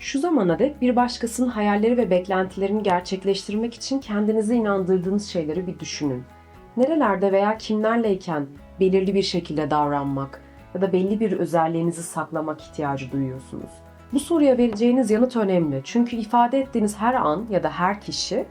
Şu zamana dek bir başkasının hayalleri ve beklentilerini gerçekleştirmek için kendinize inandırdığınız şeyleri bir düşünün. Nerelerde veya kimlerleyken belirli bir şekilde davranmak ya da belli bir özelliğinizi saklamak ihtiyacı duyuyorsunuz? Bu soruya vereceğiniz yanıt önemli. Çünkü ifade ettiğiniz her an ya da her kişi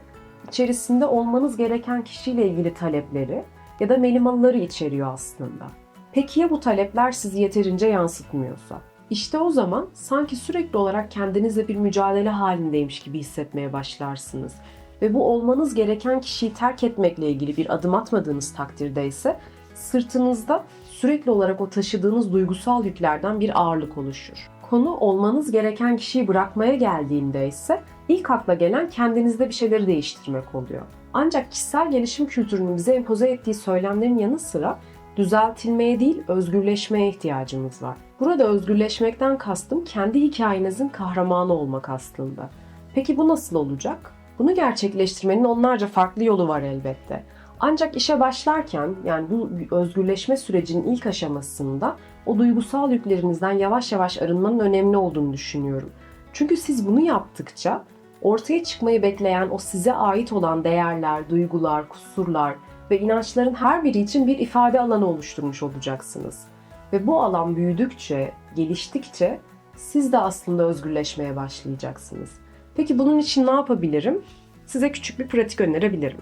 içerisinde olmanız gereken kişiyle ilgili talepleri ya da melimalıları içeriyor aslında. Peki ya bu talepler sizi yeterince yansıtmıyorsa? İşte o zaman sanki sürekli olarak kendinizle bir mücadele halindeymiş gibi hissetmeye başlarsınız. Ve bu olmanız gereken kişiyi terk etmekle ilgili bir adım atmadığınız takdirde ise sırtınızda sürekli olarak o taşıdığınız duygusal yüklerden bir ağırlık oluşur. Konu olmanız gereken kişiyi bırakmaya geldiğinde ise ilk akla gelen kendinizde bir şeyleri değiştirmek oluyor. Ancak kişisel gelişim kültürünün bize empoze ettiği söylemlerin yanı sıra düzeltilmeye değil özgürleşmeye ihtiyacımız var. Burada özgürleşmekten kastım kendi hikayenizin kahramanı olmak aslında. Peki bu nasıl olacak? Bunu gerçekleştirmenin onlarca farklı yolu var elbette. Ancak işe başlarken yani bu özgürleşme sürecinin ilk aşamasında o duygusal yüklerinizden yavaş yavaş arınmanın önemli olduğunu düşünüyorum. Çünkü siz bunu yaptıkça ortaya çıkmayı bekleyen o size ait olan değerler, duygular, kusurlar ve inançların her biri için bir ifade alanı oluşturmuş olacaksınız. Ve bu alan büyüdükçe, geliştikçe siz de aslında özgürleşmeye başlayacaksınız. Peki bunun için ne yapabilirim? Size küçük bir pratik önerebilirim.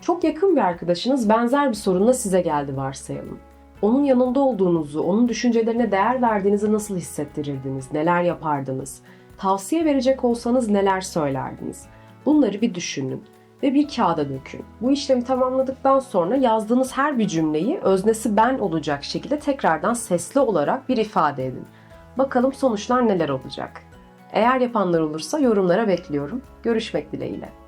Çok yakın bir arkadaşınız benzer bir sorunla size geldi varsayalım. Onun yanında olduğunuzu, onun düşüncelerine değer verdiğinizi nasıl hissettirirdiniz, neler yapardınız? Tavsiye verecek olsanız neler söylerdiniz? Bunları bir düşünün ve bir kağıda dökün. Bu işlemi tamamladıktan sonra yazdığınız her bir cümleyi öznesi ben olacak şekilde tekrardan sesli olarak bir ifade edin. Bakalım sonuçlar neler olacak. Eğer yapanlar olursa yorumlara bekliyorum. Görüşmek dileğiyle.